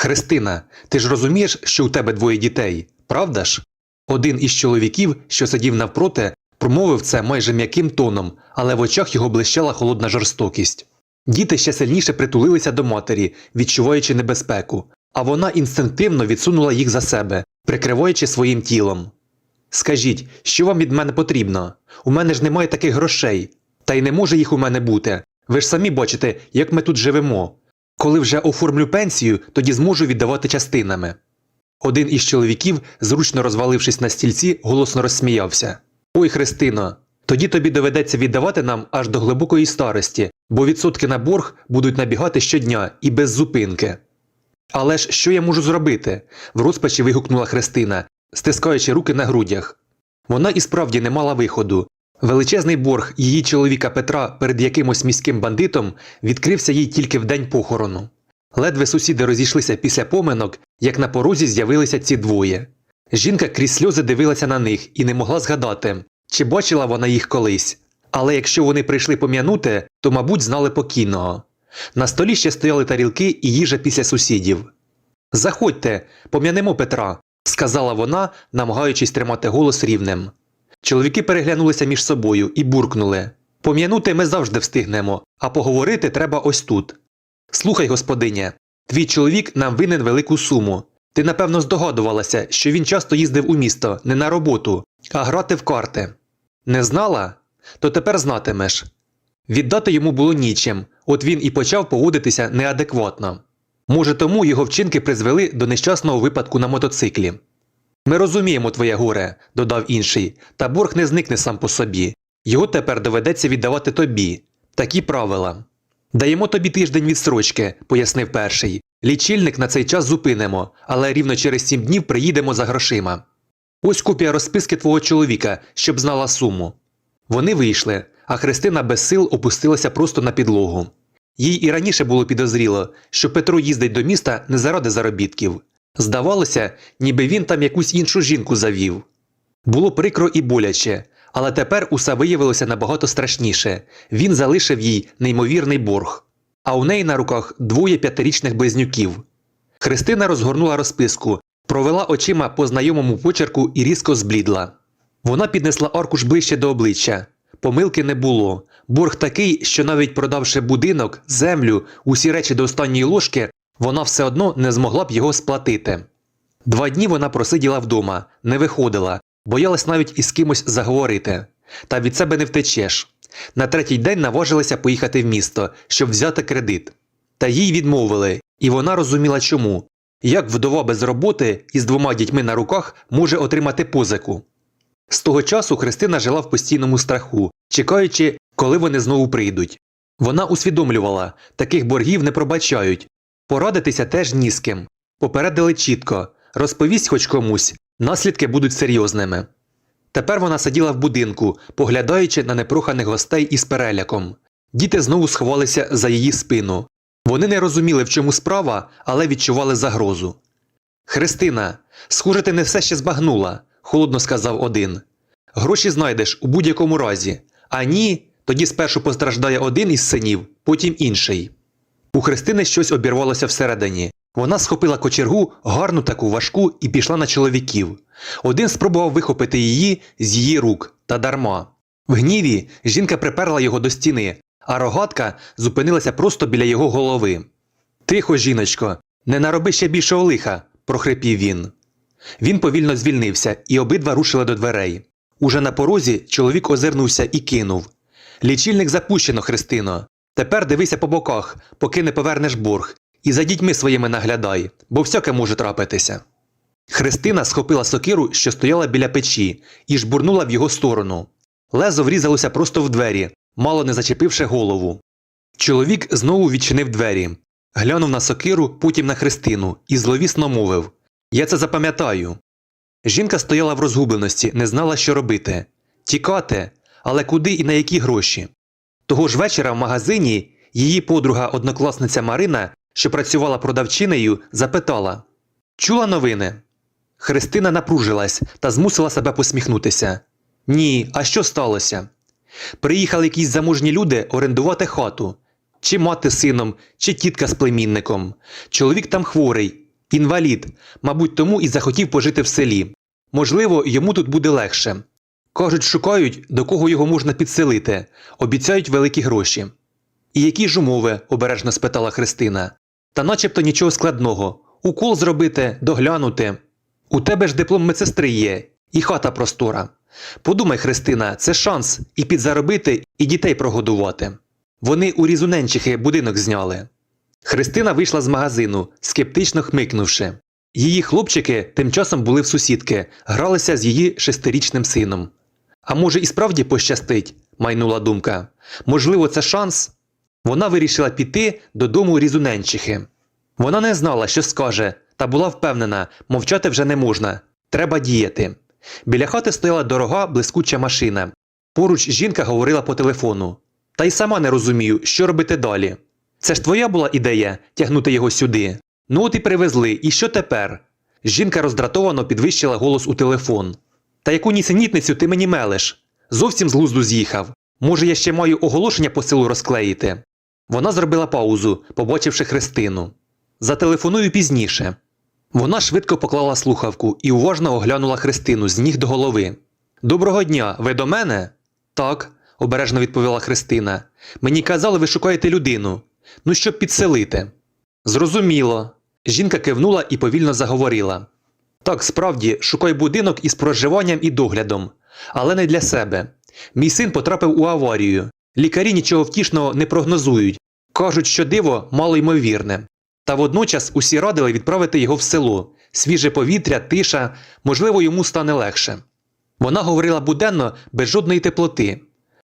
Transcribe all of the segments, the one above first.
Христина, ти ж розумієш, що у тебе двоє дітей, правда ж? Один із чоловіків, що сидів навпроти, промовив це майже м'яким тоном, але в очах його блищала холодна жорстокість. Діти ще сильніше притулилися до матері, відчуваючи небезпеку, а вона інстинктивно відсунула їх за себе, прикриваючи своїм тілом. Скажіть, що вам від мене потрібно? У мене ж немає таких грошей, та й не може їх у мене бути. Ви ж самі бачите, як ми тут живемо. Коли вже оформлю пенсію, тоді зможу віддавати частинами. Один із чоловіків, зручно розвалившись на стільці, голосно розсміявся. Ой, Христино, тоді тобі доведеться віддавати нам аж до глибокої старості, бо відсотки на борг будуть набігати щодня і без зупинки. Але ж що я можу зробити? в розпачі вигукнула Христина, стискаючи руки на грудях. Вона і справді не мала виходу. Величезний борг її чоловіка Петра перед якимось міським бандитом відкрився їй тільки в день похорону. Ледве сусіди розійшлися після поминок, як на порозі з'явилися ці двоє. Жінка крізь сльози дивилася на них і не могла згадати, чи бачила вона їх колись. Але якщо вони прийшли пом'янути, то, мабуть, знали покійного. На столі ще стояли тарілки і їжа після сусідів. Заходьте, пом'янемо Петра, сказала вона, намагаючись тримати голос рівнем. Чоловіки переглянулися між собою і буркнули Пом'янути ми завжди встигнемо, а поговорити треба ось тут. Слухай, господиня, твій чоловік нам винен велику суму. Ти напевно здогадувалася, що він часто їздив у місто не на роботу, а грати в карти. Не знала? То тепер знатимеш. Віддати йому було нічим, от він і почав поводитися неадекватно. Може, тому його вчинки призвели до нещасного випадку на мотоциклі. Ми розуміємо твоє горе, додав інший, та борг не зникне сам по собі. Його тепер доведеться віддавати тобі. Такі правила. Даємо тобі тиждень відстрочки, пояснив перший. Лічильник на цей час зупинимо, але рівно через сім днів приїдемо за грошима. Ось копія розписки твого чоловіка, щоб знала суму. Вони вийшли, а Христина без сил опустилася просто на підлогу. Їй і раніше було підозріло, що Петро їздить до міста не заради заробітків. Здавалося, ніби він там якусь іншу жінку завів. Було прикро і боляче, але тепер усе виявилося набагато страшніше він залишив їй неймовірний борг, а у неї на руках двоє п'ятирічних близнюків. Христина розгорнула розписку, провела очима по знайомому почерку і різко зблідла. Вона піднесла аркуш ближче до обличчя. Помилки не було. Борг такий, що навіть продавши будинок, землю, усі речі до останньої ложки, вона все одно не змогла б його сплатити. Два дні вона просиділа вдома, не виходила, боялась навіть із кимось заговорити. Та від себе не втечеш. На третій день наважилася поїхати в місто, щоб взяти кредит. Та їй відмовили, і вона розуміла чому. Як вдова без роботи із двома дітьми на руках може отримати позику. З того часу Христина жила в постійному страху, чекаючи, коли вони знову прийдуть. Вона усвідомлювала, таких боргів не пробачають. Порадитися теж ні з ким. Попередили чітко розповість хоч комусь, наслідки будуть серйозними. Тепер вона сиділа в будинку, поглядаючи на непроханих гостей із переляком. Діти знову сховалися за її спину. Вони не розуміли, в чому справа, але відчували загрозу. Христина, схоже, ти не все ще збагнула, холодно сказав один. Гроші знайдеш у будь-якому разі, а ні, тоді спершу постраждає один із синів, потім інший. У Христини щось обірвалося всередині. Вона схопила кочергу, гарну таку важку, і пішла на чоловіків. Один спробував вихопити її з її рук, та дарма. В гніві жінка приперла його до стіни, а рогатка зупинилася просто біля його голови. Тихо, жіночко, не нароби ще більшого лиха, прохрипів він. Він повільно звільнився, і обидва рушили до дверей. Уже на порозі чоловік озирнувся і кинув. Лічильник запущено, Христино. Тепер дивися по боках, поки не повернеш борг, і за дітьми своїми наглядай, бо всяке може трапитися. Христина схопила сокиру, що стояла біля печі, і жбурнула в його сторону. Лезо врізалося просто в двері, мало не зачепивши голову. Чоловік знову відчинив двері, глянув на сокиру, потім на Христину і зловісно мовив Я це запам'ятаю. Жінка стояла в розгубленості, не знала, що робити. Тікати, але куди і на які гроші. Того ж вечора в магазині її подруга однокласниця Марина, що працювала продавчинею, запитала Чула новини? Христина напружилась та змусила себе посміхнутися. Ні, а що сталося? Приїхали якісь заможні люди орендувати хату. Чи мати з сином, чи тітка з племінником. Чоловік там хворий, Інвалід, мабуть, тому і захотів пожити в селі. Можливо, йому тут буде легше. Кажуть, шукають, до кого його можна підселити, обіцяють великі гроші. І які ж умови? обережно спитала Христина. Та начебто нічого складного. Укол зробити, доглянути. У тебе ж диплом медсестри є, і хата простора. Подумай, Христина, це шанс і підзаробити, і дітей прогодувати. Вони у Різуненчихи будинок зняли. Христина вийшла з магазину, скептично хмикнувши. Її хлопчики тим часом були в сусідки, гралися з її шестирічним сином. А може, і справді пощастить, майнула думка. Можливо, це шанс. Вона вирішила піти додому Різуненчихи. Вона не знала, що скаже, та була впевнена, мовчати вже не можна. Треба діяти. Біля хати стояла дорога, блискуча машина. Поруч жінка говорила по телефону. Та й сама не розумію, що робити далі. Це ж твоя була ідея тягнути його сюди. Ну от і привезли, і що тепер? Жінка роздратовано підвищила голос у телефон. Та яку нісенітницю ти мені мелеш? Зовсім з глузду з'їхав. Може, я ще маю оголошення по селу розклеїти. Вона зробила паузу, побачивши Христину. Зателефоную пізніше. Вона швидко поклала слухавку і уважно оглянула Христину з ніг до голови. Доброго дня, ви до мене? Так, обережно відповіла Христина. Мені казали, ви шукаєте людину. Ну, щоб підселити. Зрозуміло. Жінка кивнула і повільно заговорила. Так, справді, шукай будинок із проживанням і доглядом, але не для себе. Мій син потрапив у аварію. Лікарі нічого втішного не прогнозують. Кажуть, що диво малоймовірне. Та водночас усі радили відправити його в село. Свіже повітря, тиша, можливо, йому стане легше. Вона говорила буденно, без жодної теплоти.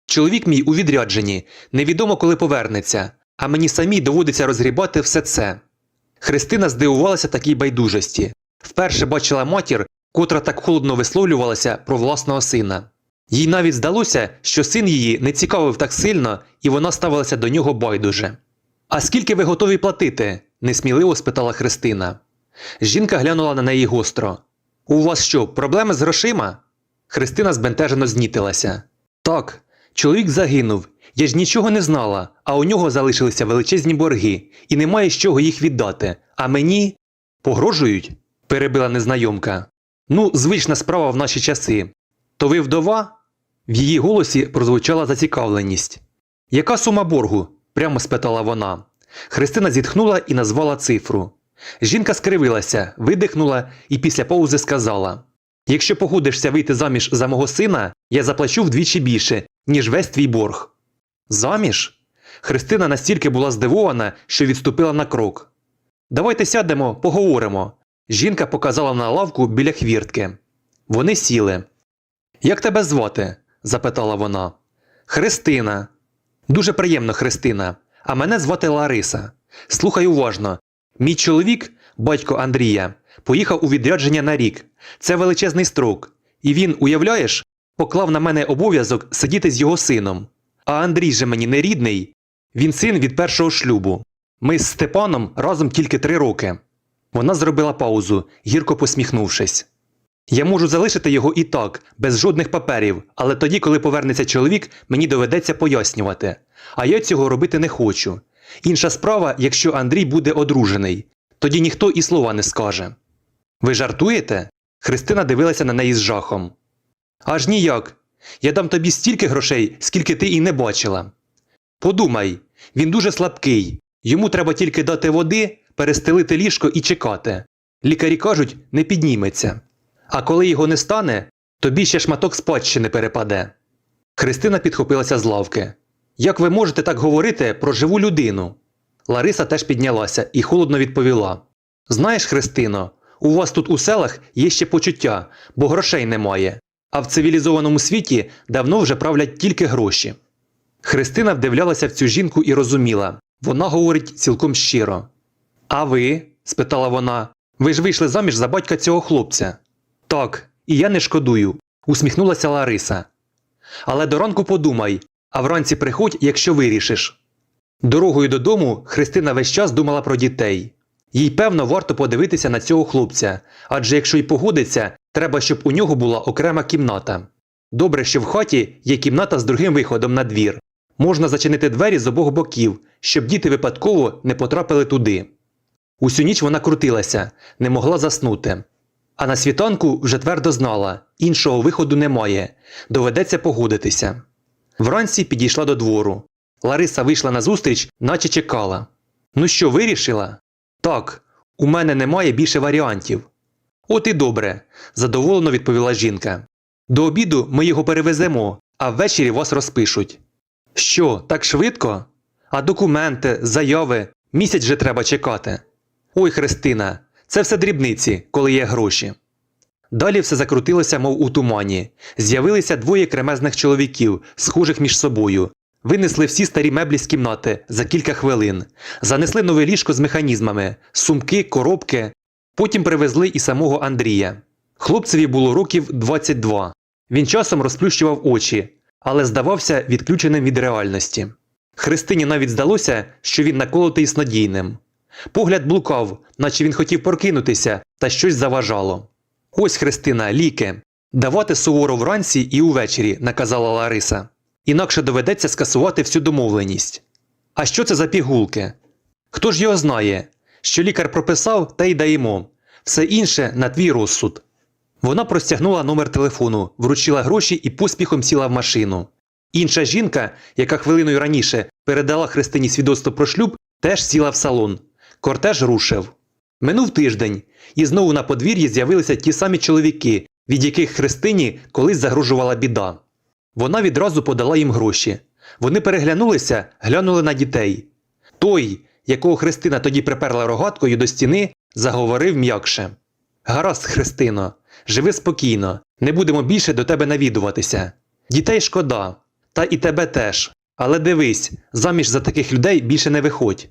Чоловік мій у відрядженні, невідомо коли повернеться, а мені самій доводиться розгрібати все це. Христина здивувалася такій байдужості. Вперше бачила матір, котра так холодно висловлювалася про власного сина. Їй навіть здалося, що син її не цікавив так сильно, і вона ставилася до нього байдуже. А скільки ви готові платити? несміливо спитала Христина. Жінка глянула на неї гостро. У вас що, проблеми з грошима? Христина збентежено знітилася. Так, чоловік загинув. Я ж нічого не знала, а у нього залишилися величезні борги, і немає з чого їх віддати. А мені погрожують? Перебила незнайомка. Ну, звична справа в наші часи. То ви вдова? В її голосі прозвучала зацікавленість. Яка сума боргу? прямо спитала вона. Христина зітхнула і назвала цифру. Жінка скривилася, видихнула і після паузи сказала: Якщо погодишся вийти заміж за мого сина, я заплачу вдвічі більше, ніж весь твій борг. Заміж? Христина настільки була здивована, що відступила на крок. Давайте сядемо, поговоримо. Жінка показала на лавку біля хвіртки. Вони сіли. Як тебе звати? запитала вона. Христина. Дуже приємно, Христина. А мене звати Лариса. Слухай уважно. Мій чоловік, батько Андрія, поїхав у відрядження на рік. Це величезний строк. І він, уявляєш, поклав на мене обов'язок сидіти з його сином. А Андрій же мені не рідний. Він син від першого шлюбу. Ми з Степаном разом тільки три роки. Вона зробила паузу, гірко посміхнувшись. Я можу залишити його і так, без жодних паперів, але тоді, коли повернеться чоловік, мені доведеться пояснювати. А я цього робити не хочу. Інша справа, якщо Андрій буде одружений, тоді ніхто і слова не скаже. Ви жартуєте? Христина дивилася на неї з жахом. Аж ніяк. Я дам тобі стільки грошей, скільки ти і не бачила. Подумай, він дуже слабкий. Йому треба тільки дати води, перестелити ліжко і чекати. Лікарі кажуть, не підніметься. А коли його не стане, тобі ще шматок спадщини перепаде. Христина підхопилася з лавки. Як ви можете так говорити про живу людину? Лариса теж піднялася і холодно відповіла: Знаєш, Христино, у вас тут у селах є ще почуття, бо грошей немає, а в цивілізованому світі давно вже правлять тільки гроші. Христина вдивлялася в цю жінку і розуміла вона говорить цілком щиро. А ви? спитала вона, ви ж вийшли заміж за батька цього хлопця. Так, і я не шкодую, усміхнулася Лариса. Але до ранку подумай, а вранці приходь, якщо вирішиш. Дорогою додому Христина весь час думала про дітей. Їй, певно, варто подивитися на цього хлопця, адже якщо й погодиться, треба, щоб у нього була окрема кімната. Добре, що в хаті є кімната з другим виходом на двір. Можна зачинити двері з обох боків, щоб діти випадково не потрапили туди. Усю ніч вона крутилася, не могла заснути. А на світанку вже твердо знала іншого виходу немає, доведеться погодитися. Вранці підійшла до двору. Лариса вийшла назустріч, наче чекала. Ну що, вирішила? Так, у мене немає більше варіантів. От і добре, задоволено відповіла жінка. До обіду ми його перевеземо, а ввечері вас розпишуть. Що, так швидко? А документи, заяви, місяць же треба чекати. Ой, Христина, це все дрібниці, коли є гроші. Далі все закрутилося, мов у тумані. З'явилися двоє кремезних чоловіків, схожих між собою. Винесли всі старі меблі з кімнати за кілька хвилин, занесли нове ліжко з механізмами, сумки, коробки. Потім привезли і самого Андрія. Хлопцеві було років 22. Він часом розплющував очі, але здавався відключеним від реальності. Христині навіть здалося, що він наколотий снодійним. Погляд блукав, наче він хотів прокинутися, та щось заважало. Ось Христина, ліки. Давати суворо вранці і увечері, наказала Лариса. Інакше доведеться скасувати всю домовленість. А що це за пігулки? Хто ж його знає? Що лікар прописав, та й даємо. Все інше на твій розсуд. Вона простягнула номер телефону, вручила гроші і поспіхом сіла в машину. Інша жінка, яка хвилиною раніше передала Христині свідоцтво про шлюб, теж сіла в салон. Кортеж рушив. Минув тиждень, і знову на подвір'ї з'явилися ті самі чоловіки, від яких Христині колись загрожувала біда. Вона відразу подала їм гроші. Вони переглянулися, глянули на дітей. Той, якого Христина тоді приперла рогаткою до стіни, заговорив м'якше. Гаразд, Христино, живи спокійно, не будемо більше до тебе навідуватися. Дітей шкода, та і тебе теж. Але дивись, заміж за таких людей більше не виходь.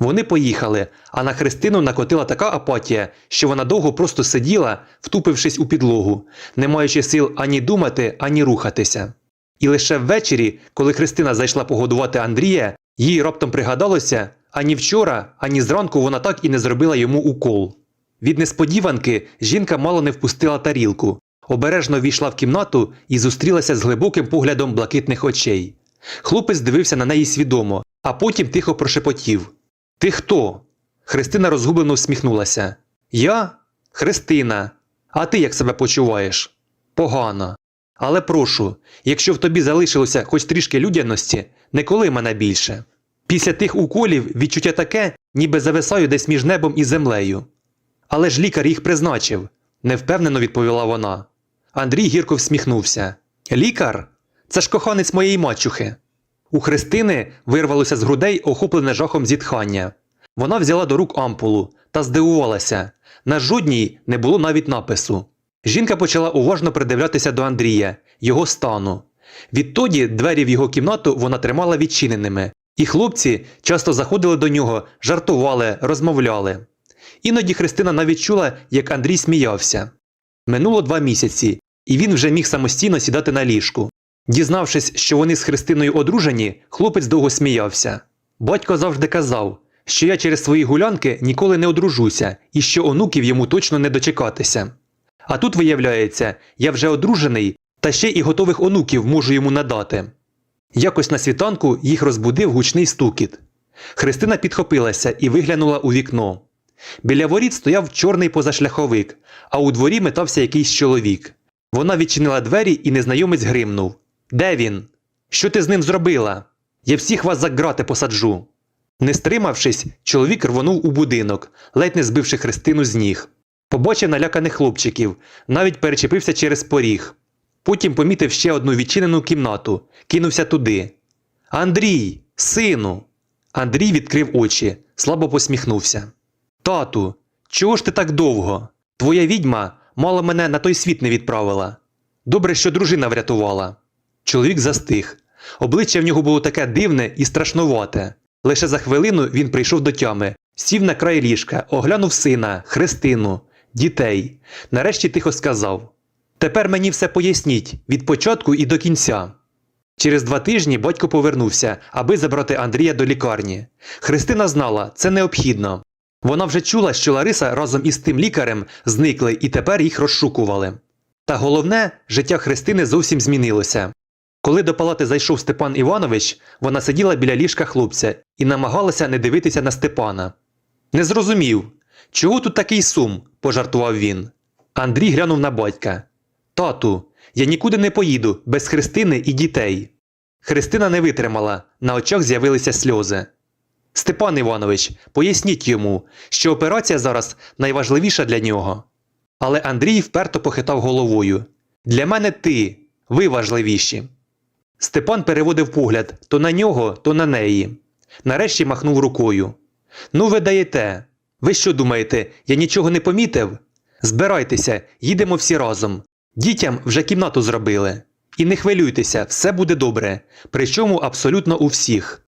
Вони поїхали, а на Христину накотила така апатія, що вона довго просто сиділа, втупившись у підлогу, не маючи сил ані думати, ані рухатися. І лише ввечері, коли Христина зайшла погодувати Андрія, їй раптом пригадалося, ані вчора, ані зранку вона так і не зробила йому укол. Від несподіванки жінка мало не впустила тарілку, обережно війшла в кімнату і зустрілася з глибоким поглядом блакитних очей. Хлопець дивився на неї свідомо, а потім тихо прошепотів. Ти хто? Христина розгублено всміхнулася. Я? Христина. А ти як себе почуваєш? Погано. Але прошу, якщо в тобі залишилося хоч трішки людяності, не коли мене більше. Після тих уколів відчуття таке, ніби зависаю десь між небом і землею. Але ж лікар їх призначив, невпевнено відповіла вона. Андрій гірко всміхнувся. Лікар? Це ж коханець моєї мачухи. У Христини вирвалося з грудей охоплене жахом зітхання. Вона взяла до рук ампулу та здивувалася. На жодній не було навіть напису. Жінка почала уважно придивлятися до Андрія, його стану. Відтоді двері в його кімнату вона тримала відчиненими, і хлопці часто заходили до нього, жартували, розмовляли. Іноді Христина навіть чула, як Андрій сміявся. Минуло два місяці, і він вже міг самостійно сідати на ліжку. Дізнавшись, що вони з Христиною одружені, хлопець довго сміявся. Батько завжди казав, що я через свої гулянки ніколи не одружуся і що онуків йому точно не дочекатися. А тут, виявляється, я вже одружений, та ще і готових онуків можу йому надати. Якось на світанку їх розбудив гучний стукіт. Христина підхопилася і виглянула у вікно. Біля воріт стояв чорний позашляховик, а у дворі метався якийсь чоловік. Вона відчинила двері і незнайомець гримнув. Де він? Що ти з ним зробила? Я всіх вас за грати посаджу. Не стримавшись, чоловік рвонув у будинок, ледь не збивши Христину з ніг. Побачив наляканих хлопчиків, навіть перечепився через поріг. Потім помітив ще одну відчинену кімнату, кинувся туди. Андрій, сину. Андрій відкрив очі, слабо посміхнувся. Тату, чого ж ти так довго? Твоя відьма мало мене на той світ не відправила. Добре, що дружина врятувала. Чоловік застиг. Обличчя в нього було таке дивне і страшнувате. Лише за хвилину він прийшов до тями, сів на край ліжка, оглянув сина, Христину, дітей. Нарешті тихо сказав: Тепер мені все поясніть від початку і до кінця. Через два тижні батько повернувся, аби забрати Андрія до лікарні. Христина знала, це необхідно. Вона вже чула, що Лариса разом із тим лікарем зникли і тепер їх розшукували. Та головне, життя Христини зовсім змінилося. Коли до палати зайшов Степан Іванович, вона сиділа біля ліжка хлопця і намагалася не дивитися на Степана. Не зрозумів. Чого тут такий сум? пожартував він. Андрій глянув на батька. Тату, я нікуди не поїду без Христини і дітей. Христина не витримала, на очах з'явилися сльози. Степан Іванович, поясніть йому, що операція зараз найважливіша для нього. Але Андрій вперто похитав головою. Для мене ти, ви важливіші. Степан переводив погляд то на нього, то на неї. Нарешті махнув рукою. Ну, ви даєте. Ви що думаєте, я нічого не помітив? Збирайтеся, їдемо всі разом. Дітям вже кімнату зробили. І не хвилюйтеся, все буде добре, причому абсолютно у всіх.